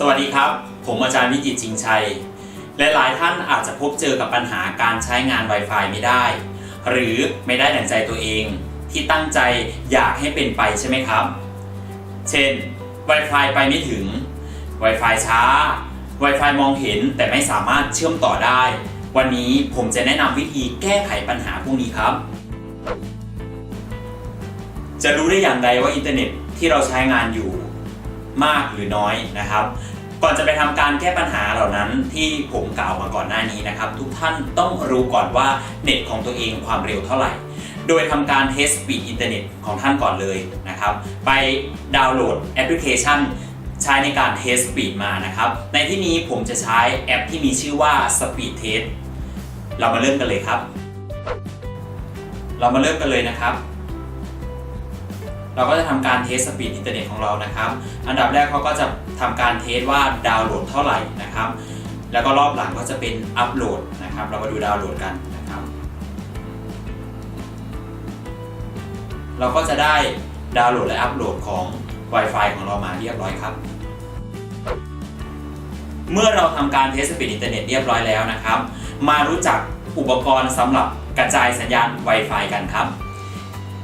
สวัสดีครับ ผมอาจารย์วิจิตรจิงชัย และหลายท่านอาจจะพบเจอกับปัญหาการใช้งาน Wi-Fi ไม่ได้ หรือไม่ได้ดั่งใจตัวเอง ที่ตั้งใจอยากให้เป็นไปใช่ไหมครับ เช่น Wi-Fi ไปไม่ถึง Wi-Fi ช้า Wi-Fi มองเห็นแต่ไม่สามารถเชื่อมต่อได้ วันนี้ผมจะแนะนำวิธีแก้ไขปัญหาพวกนี้ครับ จะรู้ได้อย่างไรว่าอินเทอร์เน็ตที่เราใช้งานอยู่ มากหรือน้อยนะครับ ก่อนจะไปทำการแก้ปัญหาเหล่านั้นที่ผมกล่าวมาก่อนหน้านี้นะครับ ทุกท่านต้องรู้ก่อนว่าเน็ตของตัวเองความเร็วเท่าไหร่โดยทำการเทสสปีดอินเทอร์เน็ตของท่านก่อนเลยนะครับ ไปดาวน์โหลดแอปพลิเคชัน ใช้ในการเทสสปีดมานะครับ ในที่นี้ผมจะใช้แอปที่มีชื่อว่า Speed Test เรามาเริ่มกันเลยครับ เรามาเริ่มกันเลยนะครับ เราก็จะทำการเทสสปีดอินเทอร์เน็ตของเรานะครับ อันดับแรกเขาก็จะทำการเทสว่าดาวน์โหลดเท่าไหร่นะครับ แล้วก็รอบหลังก็จะเป็นอัปโหลดนะครับ เรามาดูดาวน์โหลดกันนะครับ เราก็จะได้ดาวน์โหลดและอัปโหลดของ Wi-Fi ของเรามาเรียบร้อยครับ เมื่อเราทำการเทสสปีดอินเทอร์เน็ตเรียบร้อยแล้วนะครับ มารู้จักอุปกรณ์สำหรับกระจายสัญญาณ Wi-Fi กันครับ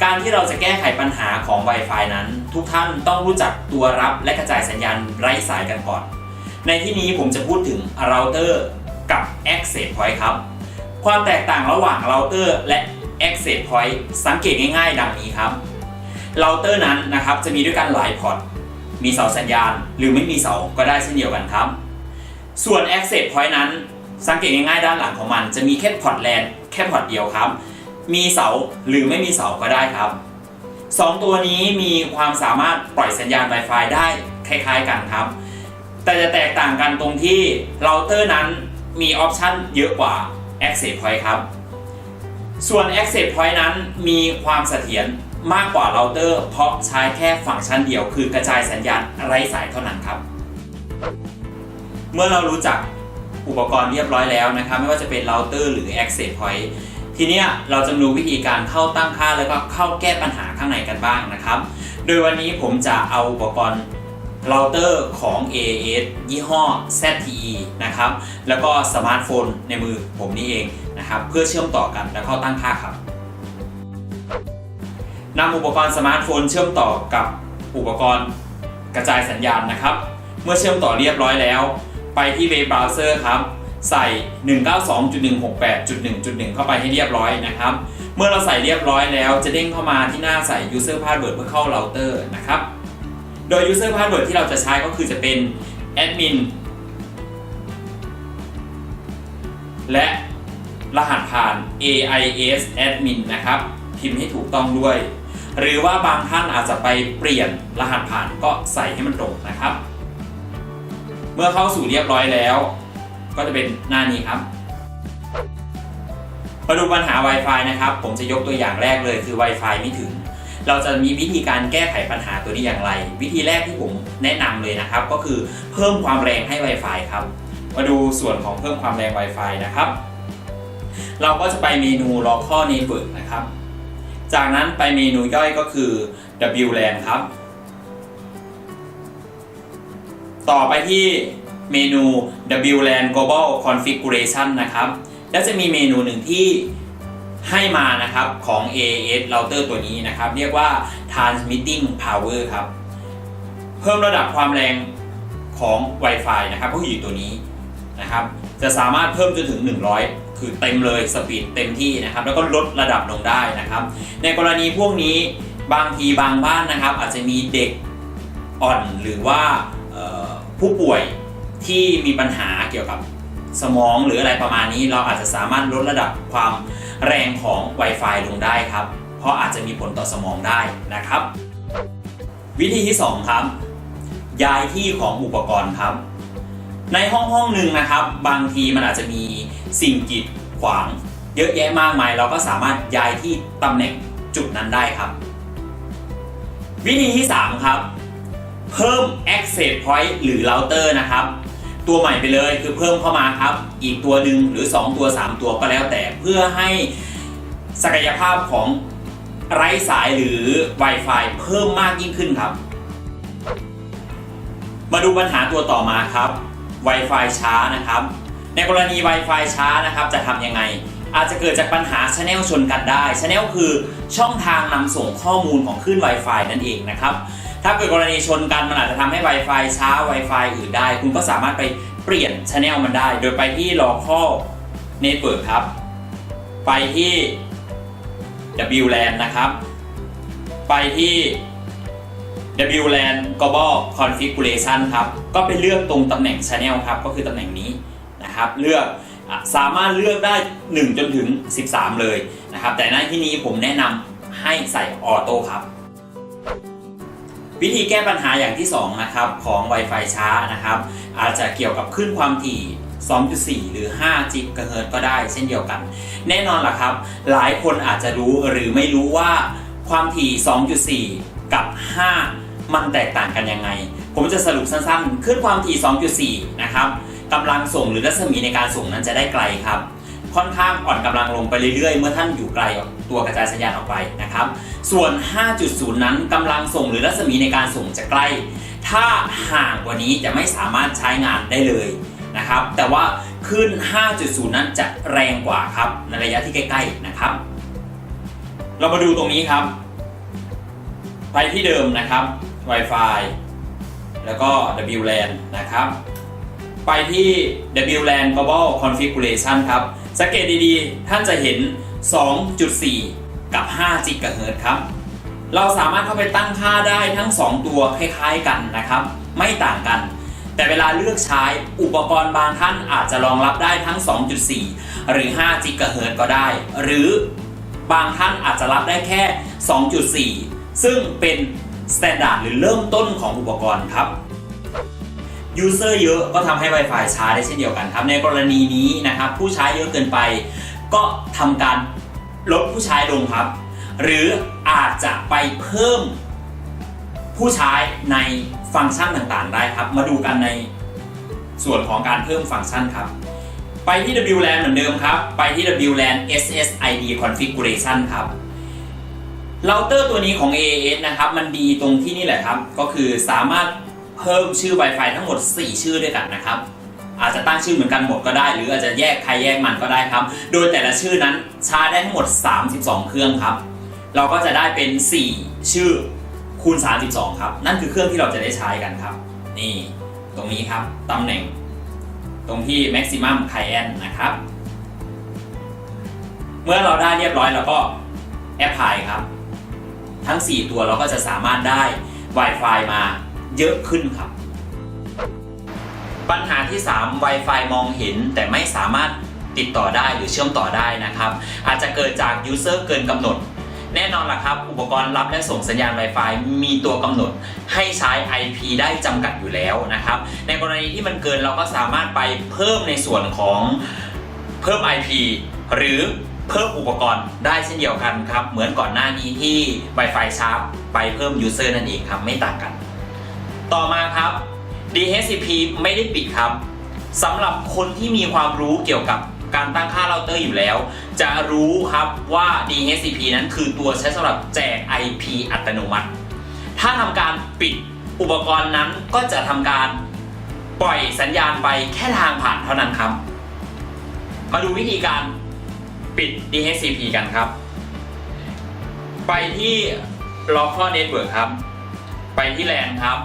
การที่เราจะแก้ไขปัญหาของ Wi-Fi นั้น ทุกท่านต้องรู้จักตัวรับและกระจายสัญญาณไร้สายกันก่อน ในที่นี้ผมจะพูดถึงเราเตอร์กับ Access Point ครับ ความแตกต่างระหว่างเราเตอร์และ Access Point สังเกตง่ายๆ ดังนี้ครับเราเตอร์นั้นนะครับจะมีด้วยกันหลายพอร์ตมีเสาสัญญาณ หรือไม่มีเสาก็ได้เช่นเดียวกันครับ ส่วน Access Point นั้น สังเกตง่ายๆ ด้านหลังของมัน จะมีแค่พอร์ตแลนแค่พอร์ตเดียวครับ มีเสาหรือไม่มีเสาก็ได้ครับสองตัวนี้มีความสามารถปล่อยสัญญาณ Wi-Fi ได้คล้ายๆกันครับ แต่จะแตกต่างกันตรงที่เราเตอร์นั้นมีออปชันเยอะกว่า Access Point ครับ ส่วน Access Point นั้นมีความเสถียรมากกว่าเราเตอร์ เพราะใช้แค่ฟังก์ชันเดียว คือกระจายสัญญาณไร้สายเท่านั้นครับ เมื่อเรารู้จักอุปกรณ์เรียบร้อยแล้วนะครับ ไม่ว่าจะเป็นเราเตอร์หรือ Access Point ทีนี้เราจะรู้วิธีการเข้าตั้งค่าแล้วก็เข้าแก้ปัญหาข้างในกันบ้างนะครับ โดยวันนี้ผมจะเอาอุปกรณ์เราเตอร์ของ AAS ยี่ห้อ ZTE นะครับ แล้วก็สมาร์ทโฟนในมือผมนี่เองนะครับ เพื่อเชื่อมต่อกันและเข้าตั้งค่าครับนำอุปกรณ์สมาร์ทโฟนเชื่อมต่อกับอุปกรณ์กระจายสัญญาณนะครับ เมื่อเชื่อมต่อเรียบร้อยแล้ว ไปที่เว็บเบราว์เซอร์ครับ ใส่ 192.168.1.1 เข้าไปให้เรียบร้อยนะครับ เมื่อเราใส่เรียบร้อยแล้วจะเด้งเข้ามาที่หน้าใส่ user password เพื่อเข้าเราเตอร์นะครับ โดย user password ที่เราจะใช้ก็คือจะเป็น admin และรหัสผ่าน AIS admin นะครับ พิมพ์ให้ถูกต้องด้วย หรือว่าบางท่านอาจจะไปเปลี่ยนรหัสผ่านก็ใส่ให้มันตรงนะครับ เมื่อเข้าสู่เรียบร้อยแล้ว ก็จะเป็นหน้านี้ครับมาดูปัญหา Wi-Fi นะครับ ผมจะยกตัวอย่างแรกเลยคือ Wi-Fi ไม่ถึง เราจะมีวิธีการแก้ไขปัญหาตัวนี้อย่างไร วิธีแรกที่ผมแนะนำเลยนะครับ ก็คือเพิ่มความแรงให้ Wi-Fi ครับ มาดูส่วนของเพิ่มความแรง Wi-Fi นะครับ เราก็จะไปเมนู Local Network นะครับ จากนั้นไปเมนูย่อยก็คือ WLAN ครับ ต่อไปที่ เมนู WLAN Global Configuration นะครับ แล้วจะมีเมนูหนึ่งที่ให้มานะครับของ AAS router ตัวนี้นะครับ เรียกว่า Transmitting Power ครับ เพิ่มระดับความแรงของ Wi-Fi นะครับก็อยู่ตัวนี้นะครับ จะสามารถเพิ่มจนถึง 100 คือเต็มเลยสปีดเต็มที่นะครับ แล้วก็ลดระดับลงได้นะครับ ในกรณีพวกนี้บางทีบางบ้านนะครับ อาจจะมีเด็กอ่อนหรือว่าผู้ป่วย ที่มีปัญหาเกี่ยวกับสมองหรืออะไรประมาณนี้ เราอาจจะสามารถลดระดับความแรงของ Wi-Fi ลงได้ครับ เพราะอาจจะมีผลต่อสมองได้นะครับ วิธีที่ 2 ครับ ย้ายที่ของอุปกรณ์ครับ ในห้องห้องหนึ่งนะครับ บางทีมันอาจจะมีสิ่งกีดขวาง เยอะแยะมากมาย เราก็สามารถย้ายที่ตำแหน่งจุดนั้นได้ครับ วิธีที่ 3 ครับ เพิ่ม access point หรือ router นะครับ ตัวใหม่ไปเลยคือเพิ่มเข้ามาครับ อีกตัวหนึ่งหรือ 2 ตัว 3 ตัวก็แล้วแต่เพื่อให้ศักยภาพของไร้สายหรือ Wi-Fi เพิ่มมากยิ่งขึ้นครับ มาดูปัญหาตัวต่อมาครับ Wi-Fi ช้านะครับ ในกรณี Wi-Fi ช้านะครับจะทำยังไง อาจจะเกิดจากปัญหาชแนลชนกันได้ชแนลคือช่องทางนำส่งข้อมูลของคลื่น Wi-Fi นั่นเองนะครับ ถ้าเกิดกรณีชนกันมันอาจจะทำให้ Wi-Fi ช้า Wi-Fi อื่นได้ คุณก็สามารถไปเปลี่ยนชแนลมันได้ โดยไปที่ local network ครับ ไปที่ WLAN นะครับ ไปที่ WLAN Global Configuration ครับ ก็ไปเลือกตรงตำแหน่ง Channel ครับ ก็คือตำแหน่งนี้นะครับ เลือกสามารถเลือกได้ 1 จนถึง 13 เลยนะครับ แต่ในที่นี้ผมแนะนำให้ใส่ออโต้ครับ วิธีแก้ปัญหาอย่างที่2นะครับของ Wi-Fi ช้านะครับ อาจจะเกี่ยวกับคลื่นความถี่ 2.4 หรือ 5 จิกะเฮิรตซ์ก็ได้เช่นเดียวกัน แน่นอนล่ะครับ หลายคนอาจจะรู้หรือไม่รู้ว่าความถี่ 2.4 กับ 5 มันแตกต่างกันยังไง ผมจะสรุปสั้นๆคลื่นความถี่ 2.4 นะครับกำลังส่งหรือรัศมีในการส่งนั้นจะได้ไกลครับ ค่อนข้างอ่อนกำลังลงไปเรื่อยๆ เมื่อท่านอยู่ไกลตัวกระจายสัญญาณออกไปนะครับ ส่วน 5.0 นั้นกำลังส่งหรือรัศมีในการส่งจะใกล้ ถ้าห่างกว่านี้จะไม่สามารถใช้งานได้เลยนะครับ แต่ว่าขึ้น 5.0 นั้นจะแรงกว่าครับในระยะที่ใกล้ ๆนะครับ เรามาดูตรงนี้ครับ ไปที่เดิมนะครับ Wi-Fi แล้วก็ WLAN นะครับ ไปที่ WLAN Global Configuration ครับ สังเกตดีๆ ท่านจะเห็น 2.4 กับ5 GHz ครับ เราสามารถเข้าไปตั้งค่าได้ทั้ง 2 ตัวคล้ายๆกันนะครับ ไม่ต่างกัน แต่เวลาเลือกใช้อุปกรณ์บางท่านอาจจะรองรับได้ทั้ง 2.4 หรือ5 GHz ก็ได้ หรือบางท่านอาจจะรับได้แค่ 2.4 ซึ่งเป็นสแตนดาร์ดหรือเริ่มต้นของอุปกรณ์ครับ ยูเซอร์เยอะก็ทำให้ Wi-Fi ช้าได้เช่นเดียวกันครับ ในกรณีนี้นะครับ ผู้ใช้เยอะเกินไป ก็ทำการลดผู้ใช้ลงครับ หรืออาจจะไปเพิ่มผู้ใช้ในฟังก์ชันต่างๆ ได้ครับ มาดูกันในส่วนของการเพิ่มฟังก์ชันครับ ไปที่ WLAN เหมือนเดิมครับ ไปที่ WLAN SSID configuration ครับเราเตอร์ตัวนี้ของ AAS นะครับ มันดีตรงที่นี่แหละครับ ก็คือสามารถ เพิ่มชื่อ Wi-Fi ทั้งหมด 4 ชื่อด้วยกันนะครับ อาจจะตั้งชื่อเหมือนกันหมดก็ได้ หรืออาจจะแยกใครแยกมันก็ได้ครับ โดยแต่ละชื่อนั้นใช้ได้ทั้งหมด 32 เครื่องครับ เราก็จะได้เป็น 4 ชื่อคูณ 32 ครับ นั่นคือเครื่องที่เราจะได้ใช้กันครับ นี่ตรงนี้ครับตำแหน่ง ตรงที่ maximum client นะครับ เมื่อเราได้เรียบร้อยเราก็แอปพลายครับ ทั้ง 4 ตัวเราก็จะสามารถได้ Wi-Fi มา เยอะขึ้นครับ ปัญหาที่ 3 Wi-Fi มองเห็นแต่ไม่สามารถติดต่อได้หรือเชื่อมต่อได้นะครับ อาจจะเกิดจาก User เกินกำหนด แน่นอนล่ะครับ อุปกรณ์รับและส่งสัญญาณ Wi-Fi มีตัวกำหนด ให้ใช้ IP ได้จำกัดอยู่แล้วนะครับ ในกรณีที่มันเกินเราก็สามารถไปเพิ่มในส่วนของเพิ่ม IP หรือเพิ่มอุปกรณ์ได้เช่นเดียวกันครับ เหมือนก่อนหน้านี้ที่ Wi-Fi ชาร์ปไปเพิ่ม User นั่นเองครับ ไม่ต่างกัน ต่อมาครับ DHCP ไม่ได้ปิดครับสำหรับคนที่มีความรู้เกี่ยวกับการตั้งค่าเราเตอร์อยู่แล้ว จะรู้ครับว่า DHCP นั้นคือตัวใช้สำหรับแจก IP อัตโนมัติ ถ้าทำการปิดอุปกรณ์นั้นก็จะทำการปล่อยสัญญาณไปแค่ทางผ่านเท่านั้นครับ มาดูวิธีการปิด DHCP กันครับ ไปที่ local network ครับ ไปที่ LAN ครับ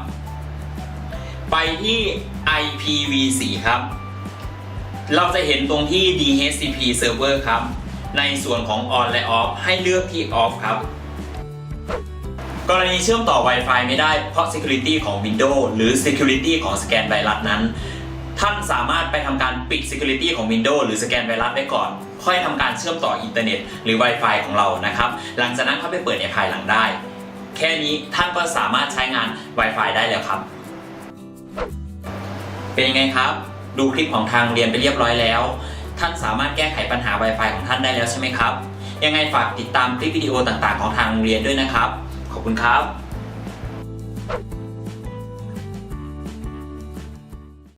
ไปที่ IPv4 ครับ เราจะเห็นตรงที่ DHCP server ครับ ในส่วนของ on และ off ให้เลือกที่ off ครับ กรณีเชื่อมต่อ Wi-Fi ไม่ได้เพราะ security ของ Windows หรือ security ของสแกนไวรัสนั้น ท่านสามารถไปทำการปิด security ของ Windows หรือสแกนไวรัสไว้ก่อนค่อยทำการเชื่อมต่ออินเทอร์เน็ตหรือ Wi-Fi ของเรานะครับ หลังจากนั้นเข้าไปเปิดในภายหลังได้ แค่นี้ท่านก็สามารถใช้งาน Wi-Fi ได้แล้วครับ เป็นยังไงครับ ดูคลิปของทางเรียนไปเรียบร้อยแล้ว ท่านสามารถแก้ไขปัญหา Wi-Fi ของท่านได้แล้วใช่ไหมครับ ยังไงฝากติดตามคลิปวิดีโอต่างๆ ของทางโรงเรียนด้วยนะครับ ขอบคุณครับ